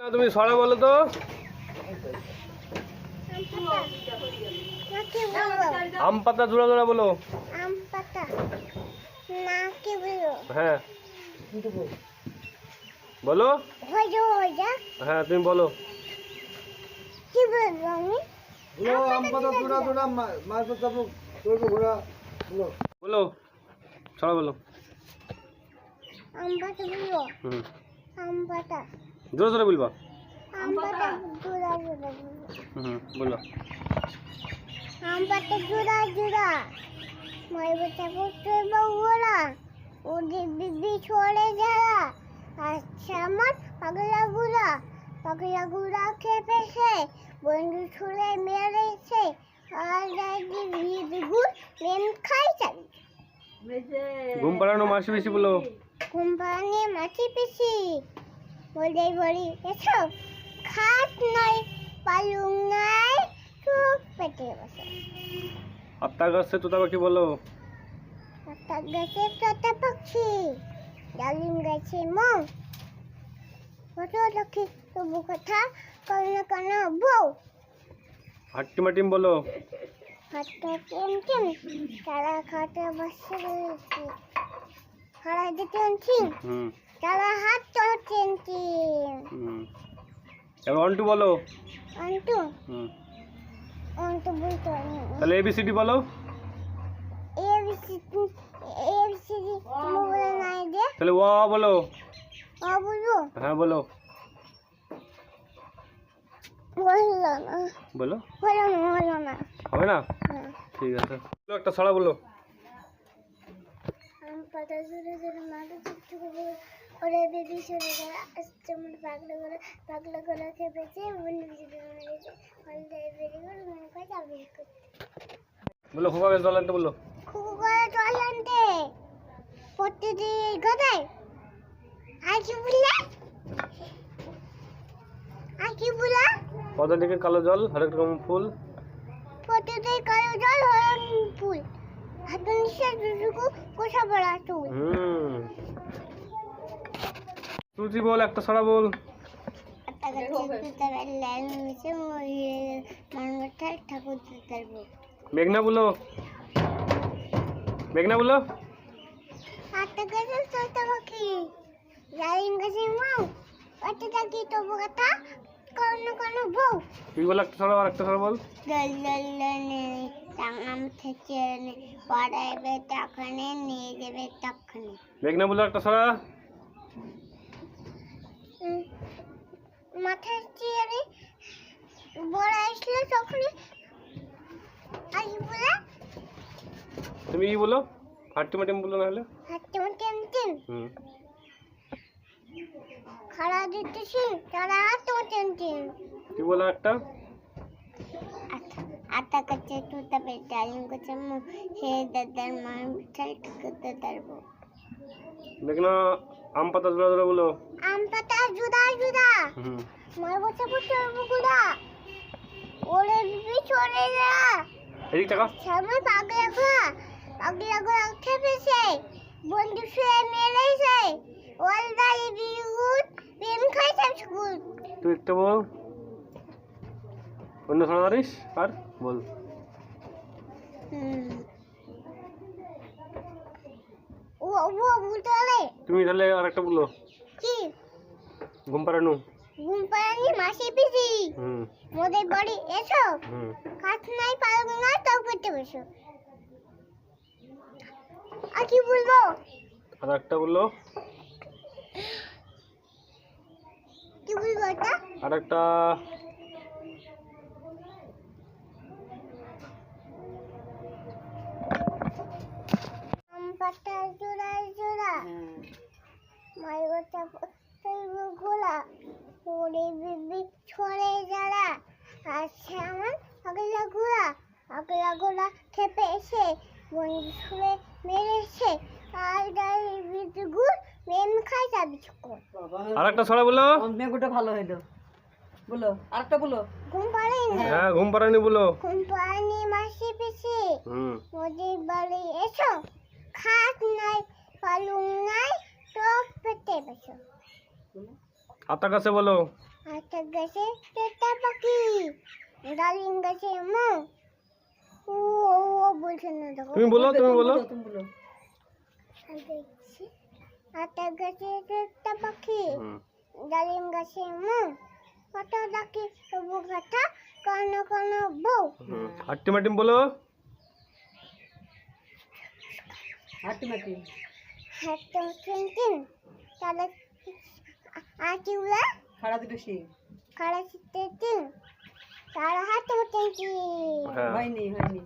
না, তুমি সরা বলো তো। বলো আম পাতা জোড়া জোড়া বলো। আম পাতা। বলো। হ্যাঁ। বলো। হ্যাঁ তুমি বলো। কি বলব আমি? আম পাতা মাছ চাপো তোর ঘোড়া বলো। বলো। সরা বলো। আম পাতা বলব হুম। আম পাতা। জোরে জোরে বলবা। আম পাতা জোড়া জোড়া। হুম বলো আম পাতা জোড়া জোড়া ওদের বিবি ছড়ে যারা আচ্ছা আমার পাগলা গুলা পাগলা গুলা খেপেছে বন্ধু ছুড়ে মেরেছে। আর দাদি ভিড় গুড় মেন খাই চাবি ঘুম পাড়ানো মাসি বেশি বলো। কোম্পানি মাছি পিসি। বলে বলি এসো। খাট নাই পালুং নাই চুপ পেটে বসে। আত্মা গাছে তোতা পাখি বলো। একটা গাছে তোতা পাখি ডালিম গাছে মৌ। কত লক্ষ্মী তবু কথা কর্ণ কর্ণ বউ। হাট্টি মাটিম বলো। কেম তারা খাটে বসে রয়েছে। খাড়া দিতে চিন হুম। তারা হাত চলছেন চিন হুম। এবার অন্টু বলো। অন্তু হুম। অন্তু বলতে তাহলে এবিসিডি বলো। এবিসিডি এবিসিডি মোবাইল নাই দে তাহলে ও বলো। ও বলব? হ্যাঁ বলো। বলল না। বলো। বলো না বলো না। হবে না? হ্যাঁ। ঠিক আছে। বলো, একটা ছড়া বলো। আম পাতা ওরে বেবি সরে গেল আমার পাগলা গলা পাগলা গলা খেপেছে বন্ধু যদি মেরেছে হলদে বেরি করে মনে করে যাবে বলো খোকা বেশ জল আনতে বলো খুব করে জল আনতে। প্রতিদিন গদাই আর কি বললে? আর কি বলা পদা থেকে কালো জল হরেক রকম ফুল। প্রতিদিন কালো জল হরণ ফুল। হাত নিঃশ্বাস দুটুকু কোষা পড়া চুল। হুম। তুলসী বল একটা ছড়া বল। মেঘনা বলো। মেঘনা বলো। তুই বল একটা ছড়া আর একটা ছড়া বল মেঘনা বলো একটা ছড়া মাথার চেয়ারে বড় আসলো তখনই। আজ বলে? তুমি কি বলো? হাট্টি মাটিম বলো না হলে। হাতে টেন টেন হুম। খাড়া দিতেছি তারা তুই বলো একটা? আটা কাছে তুতা পে ডালিম কাছে হে দাদার মার মিঠাই আম পাতা জোড়া জোড়া বলো। আম পাতা জুদা হুম। মার বসে বসে বুকুদা ওরে বিবি চলে যা। এদিক টাকা সামনে পাগলা ঘোড়া পাগলা ঘোড়া খেপেছে বন্ধু শুয়ে মেলেছে ওয়ালদাই বিগুট পেন খাইছে স্কুল। তুই একটা বল। অন্য জানিস আর বল। ও ও বুতলে তুমি তাহলে আর একটা বলো। কি? ঘুম পাড়ানো। ঘুম পাড়ানি মাসি পিসি? হুম। মোদের বাড়ি এসো। হুম। কাঠ নাই পালং না তাও করতে বসো। আর কি বলব? আর একটা বলল কি বলব এটা আর একটা আম পাতা জোড়া জোড়া। ঘোলা বিবি ছড়ে যারা আছে আমার আগলা ঘোড়া। আগলা ঘোড়া খেপে এসে মেরেছে। আর গায়ে বিদ্যুৎ মেম খাই যাবি আর একটা ছড়া বলো। মেঘটা ভালো হইল। বলো আরেকটা বলো। ঘুম পাড়াই না হ্যাঁ ঘুম পাড়ানি বলো। ঘুম পাড়ানি মাসি পিসি। হুম। মোদের বাড়ি এসো। খাট নাই পালুং নাই টক পেটে বসো। আতা কাছে বলো। আর হাতে গেছে তোতা পাখি ডালিম গাছে মো। ও ও ও বলছে না দেখো। তুমি বলো তুমি বলো। তুমি বলো। দেখছি হাতে তোতা পাখি ডালিম গাছে মো। কত ডাকি তবু কথা কানো কানো বউ। বলো। হাঁটি মাটি। হাতে তিন তিন তাহলে আটি উলা? খাড়া দুটো শিং। খাড়া দিতে তিন তারা তিন তিন হ্যাঁ। হয়নি হয়নি।